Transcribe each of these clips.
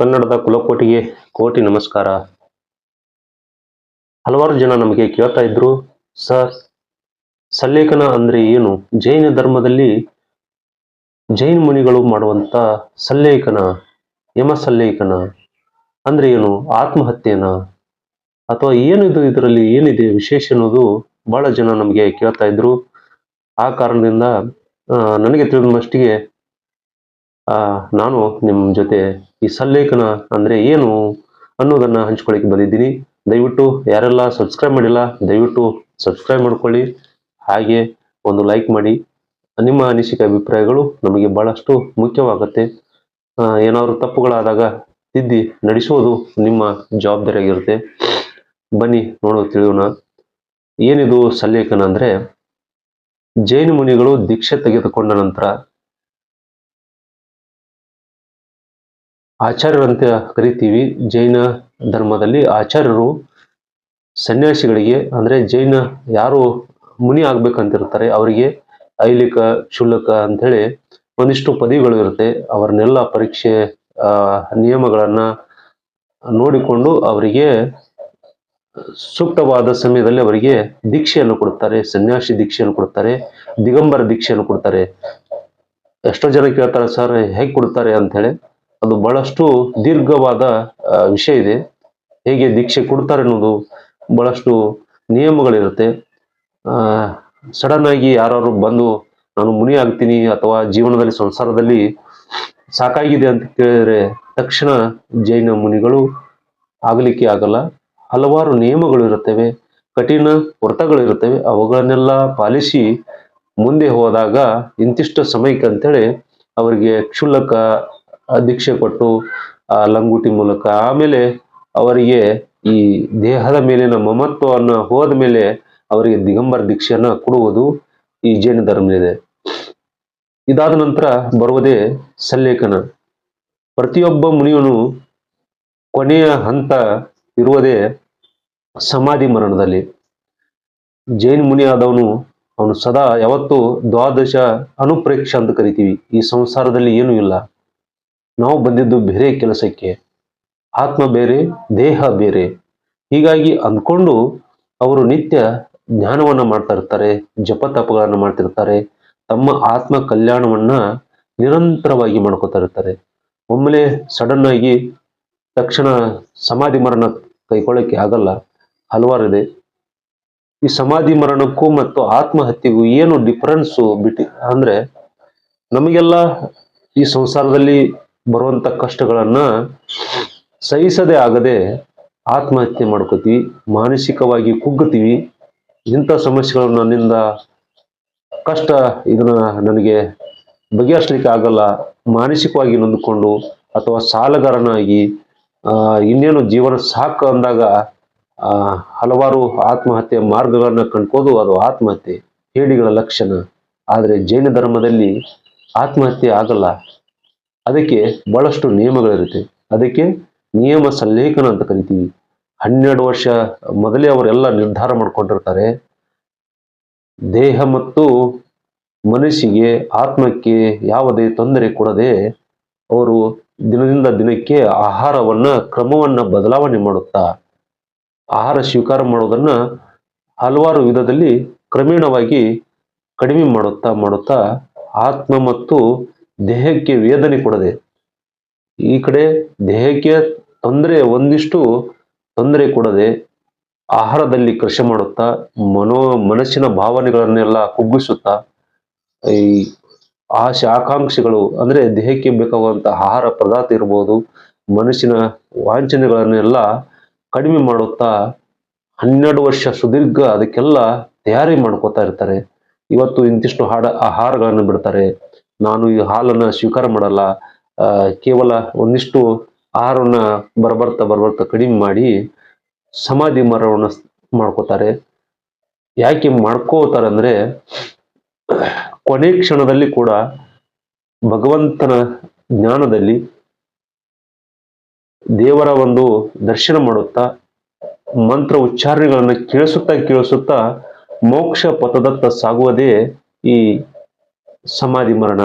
ಕನ್ನಡದ ಕುಲಕೋಟಿಗೆ ಕೋಟಿ ನಮಸ್ಕಾರ. ಹಲವಾರು ಜನ ನಮಗೆ ಕೇಳ್ತಾ ಇದ್ರು ಸರ್ ಸಲ್ಲೇಖನ ಅಂದ್ರೆ ಏನು? ಜೈನ ಧರ್ಮದಲ್ಲಿ ಜೈನ ಮುನಿಗಳು ಮಾಡುವಂತ ಸಲ್ಲೇಖನ ಯಮ ಸಲ್ಲೇಖನ ಅಂದ್ರೆ ಏನು? ಆತ್ಮಹತ್ಯೆನ? ಅಥವಾ ಏನಿದು ಇದರಲ್ಲಿ ಏನಿದೆ ವಿಶೇಷ ಅನ್ನೋದು ಬಹಳ ಜನ ನಮಗೆ ಕೇಳ್ತಾ ಇದ್ರು. ಆ ಕಾರಣದಿಂದ ನನಗೆ ತಿಳಿದ ಮಟ್ಟಿಗೆ ಆ, ನಾನು ನಿಮ್ಮ ಜೊತೆ ಈ ಸಲ್ಲೇಖನ ಅಂದ್ರೆ ಏನು ಅನ್ನೋದನ್ನ ಹಂಚ್ಕೊಳ್ಳಿಕ್ಕೆ ಬಂದಿದ್ದೀನಿ. ದಯವಿಟ್ಟು ಯಾರೆಲ್ಲ ಸಬ್ಸ್ಕ್ರೈಬ್ ಮಾಡಿಲ್ಲ, ದಯವಿಟ್ಟು ಸಬ್ಸ್ಕ್ರೈಬ್ ಮಾಡ್ಕೊಳ್ಳಿ. ಹಾಗೆ ಒಂದು ಲೈಕ್ ಮಾಡಿ. ನಿಮ್ಮ ಅನಿಸಿಕೆ ಅಭಿಪ್ರಾಯಗಳು ನಮಗೆ ಬಹಳಷ್ಟು ಮುಖ್ಯವಾಗುತ್ತೆ. ಏನಾದರೂ ಏನಾದ್ರು ತಪ್ಪುಗಳಾದಾಗ ತಿದ್ದಿ ನಡೆಸೋದು ನಿಮ್ಮ ಜವಾಬ್ದಾರಿಯಾಗಿರುತ್ತೆ. ಬನ್ನಿ ನೋಡೋ ತಿಳಿಯೋಣ. ಏನಿದು ಸಲ್ಲೇಖನ ಅಂದ್ರೆ, ಜೈನ ಮುನಿಗಳು ದೀಕ್ಷೆ ತೆಗೆದುಕೊಂಡ ನಂತರ ಆಚಾರ್ಯರಂತೆ ಕರಿತೀವಿ, ಜೈನ ಧರ್ಮದಲ್ಲಿ ಆಚಾರ್ಯರು ಸನ್ಯಾಸಿಗಳಿಗೆ, ಅಂದ್ರೆ ಜೈನ ಯಾರು ಮುನಿ ಆಗ್ಬೇಕಂತಿರ್ತಾರೆ, ಅವರಿಗೆ ಐಲಿಕ ಶುಲ್ಕ ಅಂತೇಳಿ ಒಂದಿಷ್ಟು ಪದವಿಗಳು ಇರುತ್ತೆ. ಅವರನ್ನೆಲ್ಲ ಪರೀಕ್ಷೆ ನಿಯಮಗಳನ್ನು ನೋಡಿಕೊಂಡು ಅವರಿಗೆ ಸೂಕ್ತವಾದ ಸಮಯದಲ್ಲಿ ಅವರಿಗೆ ದೀಕ್ಷೆಯನ್ನು ಕೊಡುತ್ತಾರೆ ಸನ್ಯಾಸಿ ದೀಕ್ಷೆಯನ್ನು ಕೊಡುತ್ತಾರೆ ದಿಗಂಬರ ದೀಕ್ಷೆಯನ್ನು ಕೊಡ್ತಾರೆ. ಎಷ್ಟೋ ಜನ ಕೇಳ್ತಾರೆ, ಸರ್, ಹೇಗೆ ಕೊಡ್ತಾರೆ? ಅಂತ ಅದು ಬಹಳಷ್ಟು ದೀರ್ಘವಾದ ವಿಷಯ ಇದೆ. ಹೇಗೆ ದೀಕ್ಷೆ ಕೊಡ್ತಾರೆ ಅನ್ನೋದು ಬಹಳಷ್ಟು ನಿಯಮಗಳಿರುತ್ತೆ. ಸಡನ್ ಆಗಿ ಯಾರು ಬಂದು, ನಾನು ಮುನಿ ಆಗ್ತೀನಿ ಅಥವಾ ಜೀವನದಲ್ಲಿ ಸಂಸಾರದಲ್ಲಿ ಸಾಕಾಗಿದೆ ಅಂತ ಕೇಳಿದ್ರೆ ತಕ್ಷಣ ಜೈನ ಮುನಿಗಳು ಆಗಲಿಕ್ಕೆ ಆಗಲ್ಲ. ಹಲವಾರು ನಿಯಮಗಳು ಇರುತ್ತವೆ ಕಠಿಣ ವ್ರತಗಳು ಇರುತ್ತವೆ ಅವುಗಳನ್ನೆಲ್ಲ ಪಾಲಿಸಿ ಮುಂದೆ ಹೋದಾಗ ಇಂತಿಷ್ಟು ಸಮಯಕ್ಕೆ ಅಂತೇಳಿ ಅವರಿಗೆ ಕ್ಷುಲ್ಲಕ ದೀಕ್ಷೆ ಕೊಟ್ಟು ಆ ಲಂಗೂಟಿ ಮೂಲಕ ಆಮೇಲೆ ಅವರಿಗೆ ಈ ದೇಹದ ಮೇಲಿನ ಮಮತ್ವವನ್ನು ಹೋದ ಮೇಲೆ ಅವರಿಗೆ ದಿಗಂಬರ ದೀಕ್ಷೆಯನ್ನ ಕೊಡುವುದು ಈ ಜೈನ ಧರ್ಮದಿದೆ ಇದಾದ ನಂತರ ಬರುವುದೇ ಸಲ್ಲೇಖನ. ಪ್ರತಿಯೊಬ್ಬ ಮುನಿಯನು ಕೊನೆಯ ಹಂತ ಇರುವುದೇ ಸಮಾಧಿ ಮರಣದಲ್ಲಿ. ಜೈನ್ ಮುನಿ ಆದವನು, ಅವನು ಸದಾ ಯಾವತ್ತು ದ್ವಾದಶ ಅನುಪ್ರೇಕ್ಷ ಅಂತ ಕರಿತೀವಿ. ಈ ಸಂಸಾರದಲ್ಲಿ ಏನೂ ಇಲ್ಲ. ನಾವು ಬಂದಿದ್ದು ಬೇರೆ ಕೆಲಸಕ್ಕೆ, ಆತ್ಮ ಬೇರೆ, ದೇಹ ಬೇರೆ. ಹೀಗಾಗಿ ಅಂದ್ಕೊಂಡು ಅವರು ನಿತ್ಯ ಜ್ಞಾನವನ್ನ ಮಾಡ್ತಾ ಇರ್ತಾರೆ ಜಪ ತಪಗಳನ್ನ ಮಾಡ್ತಿರ್ತಾರೆ ತಮ್ಮ ಆತ್ಮ ಕಲ್ಯಾಣವನ್ನ ನಿರಂತರವಾಗಿ ಮಾಡ್ಕೋತಾ ಇರ್ತಾರೆ. ಒಮ್ಮೆಲೆ ಸಡನ್ ಆಗಿ ತಕ್ಷಣ ಸಮಾಧಿ ಮರಣ ಕೈಕೊಳ್ಳಕ್ಕೆ ಆಗಲ್ಲ ಹಲವಾರು ಇದೆ ಈ ಸಮಾಧಿ ಮರಣಕ್ಕೂ ಮತ್ತು ಆತ್ಮಹತ್ಯೆಗೂ ಏನು ಡಿಫರೆನ್ಸು ಬಿಟ್ಟು ಅಂದ್ರೆ, ನಮಗೆಲ್ಲ ಈ ಸಂಸಾರದಲ್ಲಿ ಬರುವಂತ ಕಷ್ಟಗಳನ್ನ ಸಹಿಸದೆ ಆಗದೆ ಆತ್ಮಹತ್ಯೆ ಮಾಡ್ಕೋತೀವಿ, ಮಾನಸಿಕವಾಗಿ ಕುಗ್ಗುತ್ತೀವಿ. ಇಂಥ ಸಮಸ್ಯೆಗಳು ನನ್ನಿಂದ ಕಷ್ಟ ಇದನ್ನ ನನಗೆ ಬಗೆಹರಿಸಲಿಕ್ಕೆ ಆಗಲ್ಲ. ಮಾನಸಿಕವಾಗಿ ನೊಂದುಕೊಂಡು ಅಥವಾ ಸಾಲಗಾರನಾಗಿ ಇನ್ನೇನು ಜೀವನ ಸಾಕು ಅಂದಾಗ ಹಲವಾರು ಆತ್ಮಹತ್ಯೆ ಮಾರ್ಗಗಳನ್ನ ಕಂಡ್ಕೋದು ಅದು ಆತ್ಮಹತ್ಯೆ ಹೇಳಿಗಳ ಲಕ್ಷಣ. ಆದರೆ ಜೈನ ಧರ್ಮದಲ್ಲಿ ಆತ್ಮಹತ್ಯೆ ಆಗಲ್ಲ. ಅದಕ್ಕೆ ಬಹಳಷ್ಟು ನಿಯಮಗಳಿರುತ್ತೆ. ಅದಕ್ಕೆ ನಿಯಮ ಸಲ್ಲೇಖನ ಅಂತ ಕರಿತೀವಿ. ಹನ್ನೆರಡು ವರ್ಷ ಮೊದಲೇ ಅವರೆಲ್ಲ ನಿರ್ಧಾರ ಮಾಡ್ಕೊಂಡಿರ್ತಾರೆ. ದೇಹ ಮತ್ತು ಮನಸ್ಸಿಗೆ, ಆತ್ಮಕ್ಕೆ ಯಾವುದೇ ತೊಂದರೆ ಕೊಡದೆ ಅವರು ದಿನದಿಂದ ದಿನಕ್ಕೆ ಆಹಾರವನ್ನ, ಕ್ರಮವನ್ನ ಬದಲಾವಣೆ ಮಾಡುತ್ತಾ, ಆಹಾರ ಸ್ವೀಕಾರ ಮಾಡೋದನ್ನ ಹಲವಾರು ವಿಧದಲ್ಲಿ ಕ್ರಮೇಣವಾಗಿ ಕಡಿಮೆ ಮಾಡುತ್ತಾ ಮಾಡುತ್ತಾ, ಆತ್ಮ ಮತ್ತು ದೇಹಕ್ಕೆ ವೇದನೆ ಕೊಡದೆ, ಈ ಕಡೆ ದೇಹಕ್ಕೆ ತೊಂದರೆ, ಒಂದಿಷ್ಟು ತೊಂದರೆ ಕೊಡದೆ ಆಹಾರದಲ್ಲಿ ಕೃಷಿ ಮಾಡುತ್ತಾ, ಮನೋ, ಮನಸ್ಸಿನ ಭಾವನೆಗಳನ್ನೆಲ್ಲ ಕುಗ್ಗಿಸುತ್ತಾ, ಈ ಆಶೆ ಆಕಾಂಕ್ಷೆಗಳು, ಅಂದ್ರೆ ದೇಹಕ್ಕೆ ಬೇಕಾಗುವಂತ ಆಹಾರ ಪದಾರ್ಥ ಇರ್ಬೋದು, ಮನಸ್ಸಿನ ವಾಂಛನೆಗಳನ್ನೆಲ್ಲ ಕಡಿಮೆ ಮಾಡುತ್ತಾ, ಹನ್ನೆರಡು ವರ್ಷ ಸುದೀರ್ಘ ಅದಕ್ಕೆಲ್ಲ ತಯಾರಿ ಮಾಡ್ಕೋತಾ ಇರ್ತಾರೆ. ಇವತ್ತು ಇಂತಿಷ್ಟು ಹಾಡ, ಆಹಾರಗಳನ್ನು ಬಿಡ್ತಾರೆ. ನಾನು ಈ ಹಾಲನ್ನ ಸ್ವೀಕಾರ ಮಾಡಲ್ಲ. ಕೇವಲ ಒಂದಿಷ್ಟು ಆಹಾರವನ್ನ ಬರಬರ್ತಾ ಬರಬರ್ತಾ ಕಡಿಮೆ ಮಾಡಿ ಸಮಾಧಿ ಮರವನ್ನ ಮಾಡ್ಕೋತಾರೆ. ಯಾಕೆ ಮಾಡ್ಕೋತಾರೆ ಅಂದ್ರೆ ಕೊನೆ ಕ್ಷಣದಲ್ಲಿ ಕೂಡ ಭಗವಂತನ ಜ್ಞಾನದಲ್ಲಿ ದೇವರ ಒಂದು ದರ್ಶನ ಮಾಡುತ್ತಾ ಮಂತ್ರ ಉಚ್ಚಾರಣೆಗಳನ್ನ ಕೇಳಿಸುತ್ತಾ ಕೇಳಿಸುತ್ತಾ ಮೋಕ್ಷ ಪಥದತ್ತ ಸಾಗುವುದೇ ಈ ಸಮಾಧಿ ಮರಣ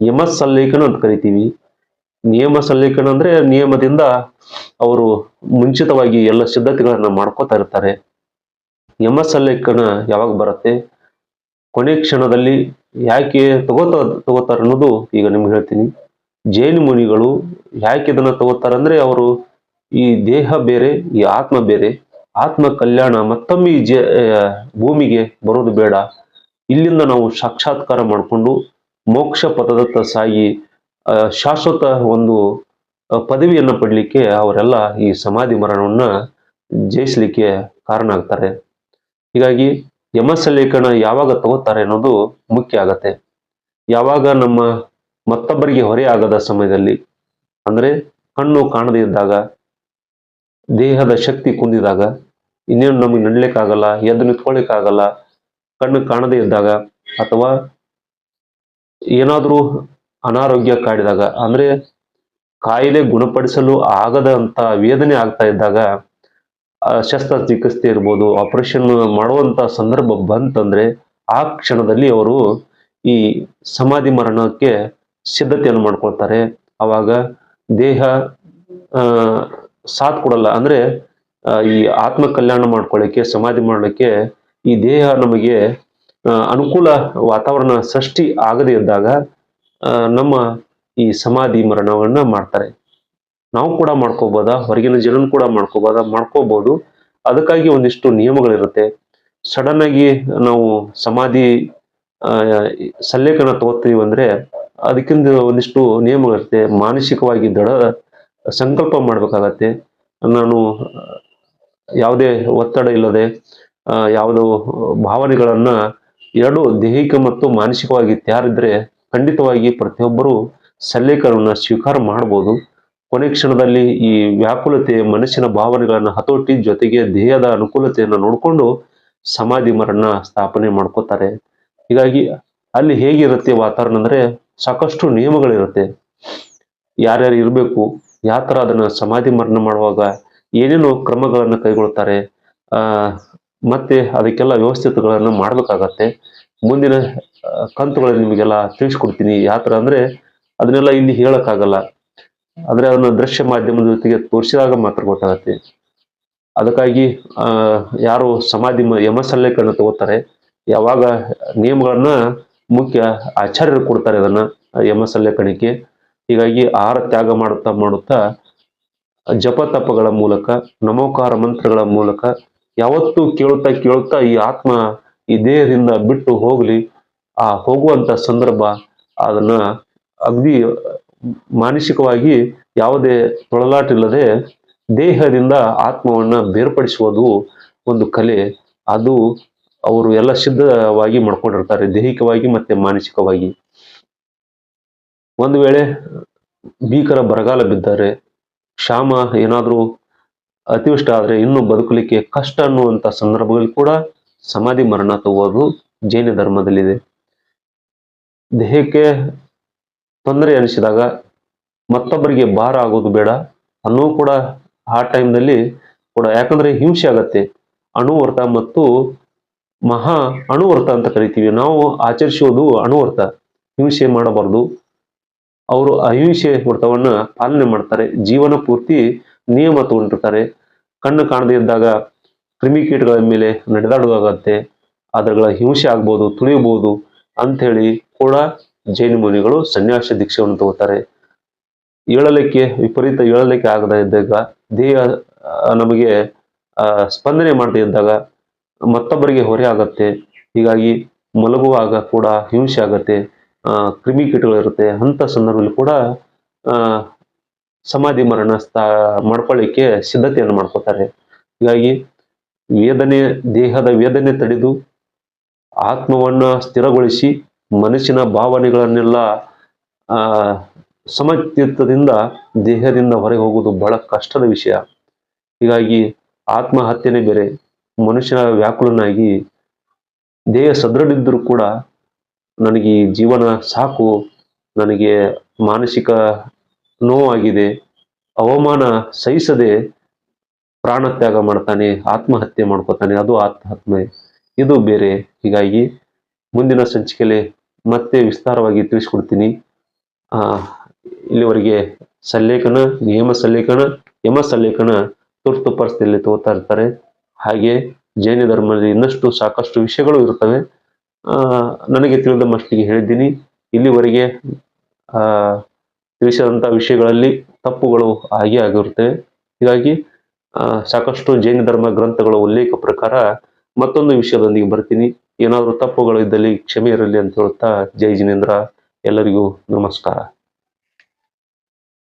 ಯಮಸಲ್ಲೇಖನ ಅಂತ ಕರಿತೀವಿ. ನಿಯಮ ಸಲ್ಲೇಖನ ಅಂದ್ರೆ ನಿಯಮದಿಂದ ಅವರು ಮುಂಚಿತವಾಗಿ ಎಲ್ಲ ಸಿದ್ಧತೆಗಳನ್ನ ಮಾಡ್ಕೋತಾ ಇರ್ತಾರೆ. ಯಮ ಸಲ್ಲೇಖನ ಯಾವಾಗ ಬರುತ್ತೆ? ಕೊನೆ ಕ್ಷಣದಲ್ಲಿ ಯಾಕೆ ತಗೋತ ತಗೋತಾರೆ ಅನ್ನೋದು ಈಗ ನಿಮ್ಗೆ ಹೇಳ್ತೀನಿ. ಜೈನ ಮುನಿಗಳು ಯಾಕೆ ಇದನ್ನ ತಗೋತಾರೆ ಅಂದ್ರೆ ಅವರು ಈ ದೇಹ ಬೇರೆ, ಈ ಆತ್ಮ ಬೇರೆ. ಆತ್ಮ ಕಲ್ಯಾಣ ಮತ್ತೊಮ್ಮೆ ಈ ಭೂಮಿಗೆ ಬರೋದು ಬೇಡ. ಇಲ್ಲಿಂದ ನಾವು ಸಾಕ್ಷಾತ್ಕಾರ ಮಾಡಿಕೊಂಡು ಮೋಕ್ಷ ಪದದತ್ತ ಸಾಗಿ ಶಾಶ್ವತ ಒಂದು ಪದವಿಯನ್ನು ಪದವಿಯನ್ನ ಪಡಲಿಕ್ಕೆ ಅವರೆಲ್ಲ ಈ ಸಮಾಧಿ ಮರಣವನ್ನು ಜಯಿಸಲಿಕ್ಕೆ ಕಾರಣ ಆಗ್ತಾರೆ. ಹೀಗಾಗಿ ಯಮಸಲೇಖನ ಯಾವಾಗ ತಗೋತಾರೆ ಅನ್ನೋದು ಮುಖ್ಯ ಆಗತ್ತೆ. ಯಾವಾಗ ನಮ್ಮ ಮತ್ತೊಬ್ಬರಿಗೆ ಹೊರೆ ಆಗದ ಸಮಯದಲ್ಲಿ, ಅಂದ್ರೆ ಕಣ್ಣು ಕಾಣದೇ ಇದ್ದಾಗ, ದೇಹದ ಶಕ್ತಿ ಕುಂದಿದಾಗ, ಇನ್ನೇನು ನಮಗೆ ನಡ್ಲಿಕ್ಕಾಗಲ್ಲ, ಎದ್ದು ನಿಂತ್ಕೊಳ್ಳಿಕ್ಕಾಗಲ್ಲ ಕಣ್ಣು ಕಾಣದೇ ಇದ್ದಾಗ ಅಥವಾ ಏನಾದರೂ ಅನಾರೋಗ್ಯ ಕಾಡಿದಾಗ ಅಂದ್ರೆ ಕಾಯಿಲೆ ಗುಣಪಡಿಸಲು ಆಗದಂತ ವೇದನೆ ಆಗ್ತಾ ಇದ್ದಾಗ ಆ, ಶಸ್ತ್ರಚಿಕಿತ್ಸೆ ಇರ್ಬೋದು ಆಪರೇಷನ್ ಮಾಡುವಂತ ಸಂದರ್ಭ ಬಂತಂದ್ರೆ ಆ ಕ್ಷಣದಲ್ಲಿ ಅವರು ಈ ಸಮಾಧಿ ಮರಣಕ್ಕೆ ಸಿದ್ಧತೆಯನ್ನು ಮಾಡ್ಕೊಳ್ತಾರೆ. ಅವಾಗ ದೇಹ ಸಾಥ್ ಕೊಡಲ್ಲ ಅಂದ್ರೆ ಈ ಆತ್ಮ ಕಲ್ಯಾಣ ಮಾಡ್ಕೊಳ್ಳಿಕ್ಕೆ ಸಮಾಧಿ ಮಾಡಲಿಕ್ಕೆ ಈ ದೇಹ ನಮಗೆ ಅನುಕೂಲ ವಾತಾವರಣ ಸೃಷ್ಟಿ ಆಗದೇ ಇದ್ದಾಗ ನಮ್ಮ ಈ ಸಮಾಧಿ ಮರಣವನ್ನ ಮಾಡ್ತಾರೆ. ನಾವು ಕೂಡ ಮಾಡ್ಕೋಬೋದಾ? ಹೊರಗಿನ ಜನನು ಕೂಡ ಮಾಡ್ಕೋಬೋದಾ? ಮಾಡ್ಕೋಬಹುದು ಅದಕ್ಕಾಗಿ ಒಂದಿಷ್ಟು ನಿಯಮಗಳಿರುತ್ತೆ. ಸಡನ್ ಆಗಿ ನಾವು ಸಮಾಧಿ ಸಲ್ಲೇಖನ ತಗೋತೀವಿ ಅಂದ್ರೆ ಅದಕ್ಕಿಂತ ಒಂದಿಷ್ಟು ನಿಯಮಗಳಿರುತ್ತೆ. ಮಾನಸಿಕವಾಗಿ ದೃಢ ಸಂಕಲ್ಪ ಮಾಡ್ಬೇಕಾಗತ್ತೆ. ನಾನು ಯಾವುದೇ ಒತ್ತಡ ಇಲ್ಲದೆ ಯಾವುದೋ ಭಾವನೆಗಳನ್ನ ಎರಡು ದೈಹಿಕ ಮತ್ತು ಮಾನಸಿಕವಾಗಿ ತಯಾರಿದ್ರೆ ಖಂಡಿತವಾಗಿ ಪ್ರತಿಯೊಬ್ಬರು ಸಲ್ಲೇಖರನ್ನ ಸ್ವೀಕಾರ ಮಾಡಬಹುದು ಕೊನೆ ಕ್ಷಣದಲ್ಲಿ ಈ ವ್ಯಾಕುಲತೆ, ಮನಸ್ಸಿನ ಭಾವನೆಗಳನ್ನ ಹತೋಟಿ ಜೊತೆಗೆ ದೇಹದ ಅನುಕೂಲತೆಯನ್ನು ನೋಡಿಕೊಂಡು ಸಮಾಧಿ ಮರಣ ಸ್ಥಾಪನೆ ಮಾಡ್ಕೋತಾರೆ. ಹೀಗಾಗಿ ಅಲ್ಲಿ ಹೇಗಿರುತ್ತೆ ವಾತಾವರಣ ಅಂದ್ರೆ ಸಾಕಷ್ಟು ನಿಯಮಗಳಿರುತ್ತೆ. ಯಾರ್ಯಾರು ಇರಬೇಕು ಯಾವ ಥರ ಅದನ್ನ ಸಮಾಧಿ ಮರಣ ಮಾಡುವಾಗ ಏನೇನು ಕ್ರಮಗಳನ್ನು ಕೈಗೊಳ್ತಾರೆ ಮತ್ತೆ ಅದಕ್ಕೆಲ್ಲ ವ್ಯವಸ್ಥಿತಗಳನ್ನು ಮಾಡಬೇಕಾಗತ್ತೆ. ಮುಂದಿನ ಕಂತುಗಳನ್ನು ನಿಮಗೆಲ್ಲ ತಿಳಿಸ್ಕೊಡ್ತೀನಿ. ಯಾವ ಥರ ಅಂದರೆ ಅದನ್ನೆಲ್ಲ ಇಲ್ಲಿ ಹೇಳೋಕ್ಕಾಗಲ್ಲ. ಆದರೆ ಅದನ್ನು ದೃಶ್ಯ ಮಾಧ್ಯಮದ ಜೊತೆಗೆ ತೋರಿಸಿದಾಗ ಮಾತ್ರ ಗೊತ್ತಾಗತ್ತೆ. ಅದಕ್ಕಾಗಿ ಯಾರು ಸಮಾಧಿ ಮ- ಯಮಸಲ್ಲೇಖನ ತಗೋತಾರೆ. ಯಾವಾಗ ನಿಯಮಗಳನ್ನ ಮುಖ್ಯ ಆಚಾರ್ಯರು ಕೊಡ್ತಾರೆ ಅದನ್ನ ಯಮಸಲ್ಲೇಖನಕ್ಕೆ ಹೀಗಾಗಿ ಆಹಾರ ತ್ಯಾಗ ಮಾಡುತ್ತಾ ಮಾಡುತ್ತಾ ಜಪ ತಪಗಳ ಮೂಲಕ, ನಮೋಕಾರ ಮಂತ್ರಗಳ ಮೂಲಕ ಯಾವತ್ತೂ ಕೇಳ್ತಾ ಕೇಳ್ತಾ ಈ ಆತ್ಮ ಈ ದೇಹದಿಂದ ಬಿಟ್ಟು ಹೋಗ್ಲಿ. ಆ ಹೋಗುವಂತ ಸಂದರ್ಭ, ಅದನ್ನ ಅಗ್ನಿ ಮಾನಸಿಕವಾಗಿ ಯಾವುದೇ ತೊಳಲಾಟ ಇಲ್ಲದೆ ದೇಹದಿಂದ ಆತ್ಮವನ್ನ ಬೇರ್ಪಡಿಸುವುದು ಒಂದು ಕಲೆ. ಅದು ಅವರು ಎಲ್ಲ ಸಿದ್ಧವಾಗಿ ಮಾಡ್ಕೊಂಡಿರ್ತಾರೆ, ದೈಹಿಕವಾಗಿ ಮತ್ತೆ ಮಾನಸಿಕವಾಗಿ. ಒಂದು ವೇಳೆ ಭೀಕರ ಬರಗಾಲ ಬಿದ್ದರೆ, ಕ್ಷಾಮ ಏನಾದರೂ ಅತಿವೃಷ್ಟಿ ಆದ್ರೆ ಇನ್ನು ಬದುಕಲಿಕ್ಕೆ ಕಷ್ಟ ಅನ್ನುವಂತ ಸಂದರ್ಭದಲ್ಲಿ ಕೂಡ ಸಮಾಧಿ ಮರಣ ತಗೋದು ಜೈನ ಧರ್ಮದಲ್ಲಿದೆ. ದೇಹಕ್ಕೆ ತೊಂದರೆ ಅನಿಸಿದಾಗ ಮತ್ತೊಬ್ಬರಿಗೆ ಭಾರ ಆಗೋದು ಬೇಡ ಅನ್ನೋ ಕೂಡ ಆ ಟೈಮ್ನಲ್ಲಿ ಕೂಡ ಯಾಕಂದ್ರೆ ಹಿಂಸೆ ಆಗತ್ತೆ. ಅಣುವರ್ತ ಮತ್ತು ಮಹಾ ಅಣುವರ್ತ ಅಂತ ಕರಿತೀವಿ. ನಾವು ಆಚರಿಸೋದು ಅಣುವರ್ತ. ಹಿಂಸೆ ಮಾಡಬಾರ್ದು. ಅವರು ಅಹಿಂಸೆ ವ್ರತವನ್ನ ಪಾಲನೆ ಮಾಡ್ತಾರೆ. ಜೀವನ ಪೂರ್ತಿ ನಿಯಮ ತಗೊಂಡಿರ್ತಾರೆ. ಕಣ್ಣು ಕಾಣದೇ ಇದ್ದಾಗ ಕ್ರಿಮಿಕೀಟಗಳ ಮೇಲೆ ನಡೆದಾಡುವಾಗತ್ತೆ ಅದರಗಳ ಹಿಂಸೆ ಆಗ್ಬೋದು, ತುಳಿಯಬಹುದು ಅಂಥೇಳಿ ಕೂಡ ಜೈನ ಮುನಿಗಳು ಸನ್ಯಾಸ ದೀಕ್ಷೆಯನ್ನು ತಗೋತಾರೆ. ಏಳಲಿಕ್ಕೆ ವಿಪರೀತ ಏಳಲಿಕ್ಕೆ ಆಗದ ಇದ್ದಾಗ, ದೇಹ ನಮಗೆ ಸ್ಪಂದನೆ ಮಾಡದೇ ಇದ್ದಾಗ ಮತ್ತೊಬ್ಬರಿಗೆ ಹೊರೆ ಆಗತ್ತೆ. ಹೀಗಾಗಿ ಮಲಗುವಾಗ ಕೂಡ ಹಿಂಸೆ ಆಗತ್ತೆ. ಕ್ರಿಮಿಕೀಟಗಳು ಇರುತ್ತೆ. ಅಂಥ ಸಂದರ್ಭದಲ್ಲಿ ಕೂಡ ಸಮಾಧಿ ಮರಣ ಸ್ಥಾ ಮಾಡ್ಕೊಳ್ಳಿಕ್ಕೆ ಸಿದ್ಧತೆಯನ್ನು ಮಾಡ್ಕೋತಾರೆ. ಹೀಗಾಗಿ ವೇದನೆ, ದೇಹದ ವೇದನೆ ತಡೆದು ಆತ್ಮವನ್ನ ಸ್ಥಿರಗೊಳಿಸಿ ಮನಸ್ಸಿನ ಭಾವನೆಗಳನ್ನೆಲ್ಲ, ಆ, ಸಮಚಿತ್ತದಿಂದ ದೇಹದಿಂದ ಹೊರಗೆ ಹೋಗುವುದು ಬಹಳ ಕಷ್ಟದ ವಿಷಯ. ಹೀಗಾಗಿ ಆತ್ಮಹತ್ಯೆನೇ ಬೇರೆ. ಮನುಷ್ಯನ ವ್ಯಾಕುಲನಾಗಿ ದೇಹ ಸದೃಢಿದ್ದರೂ ಕೂಡ ನನಗೆ ಜೀವನ ಸಾಕು. ನನಗೆ ಮಾನಸಿಕ ನೋವಾಗಿದೆ, ಅವಮಾನ ಸಹಿಸದೆ ಪ್ರಾಣತ್ಯಾಗ ಮಾಡ್ತಾನೆ, ಆತ್ಮಹತ್ಯೆ ಮಾಡ್ಕೋತಾನೆ, ಅದು ಆತ್ಮಹತ್ಯೆ. ಇದು ಬೇರೆ. ಹೀಗಾಗಿ ಮುಂದಿನ ಸಂಚಿಕೆಯಲ್ಲಿ ಮತ್ತೆ ವಿಸ್ತಾರವಾಗಿ ತಿಳಿಸ್ಕೊಡ್ತೀನಿ. ಇಲ್ಲಿವರೆಗೆ ಸಲ್ಲೇಖನ ನಿಯಮ ಸಲ್ಲೇಖನ, ಯಮ ಸಲ್ಲೇಖನ ತುರ್ತು ಪರಿಸ್ಥಿತಿಯಲ್ಲಿ ತಗೋತಾ ಇರ್ತಾರೆ. ಹಾಗೆ ಜೈನ ಧರ್ಮದಲ್ಲಿ ಇನ್ನಷ್ಟು ಸಾಕಷ್ಟು ವಿಷಯಗಳು ಇರ್ತವೆ. ನನಗೆ ತಿಳಿದ ಮಟ್ಟಿಗೆ ಹೇಳಿದ್ದೀನಿ. ಇಲ್ಲಿವರೆಗೆ, ಆ ತಿಳಿಸಿದಂಥ ವಿಷಯಗಳಲ್ಲಿ ತಪ್ಪುಗಳು ಆಗಿ ಆಗಿರುತ್ತೆ. ಹೀಗಾಗಿ ಸಾಕಷ್ಟು ಜೈನ ಧರ್ಮ ಗ್ರಂಥಗಳ ಉಲ್ಲೇಖ ಪ್ರಕಾರ ಮತ್ತೊಂದು ವಿಷಯದೊಂದಿಗೆ ಬರ್ತೀನಿ. ಏನಾದರೂ ತಪ್ಪುಗಳು ಇದ್ದಲ್ಲಿ ಕ್ಷಮೆ ಇರಲಿ ಅಂತ ಹೇಳುತ್ತಾ ಜೈ ಜಿನೇಂದ್ರ. ಎಲ್ಲರಿಗೂ ನಮಸ್ಕಾರ.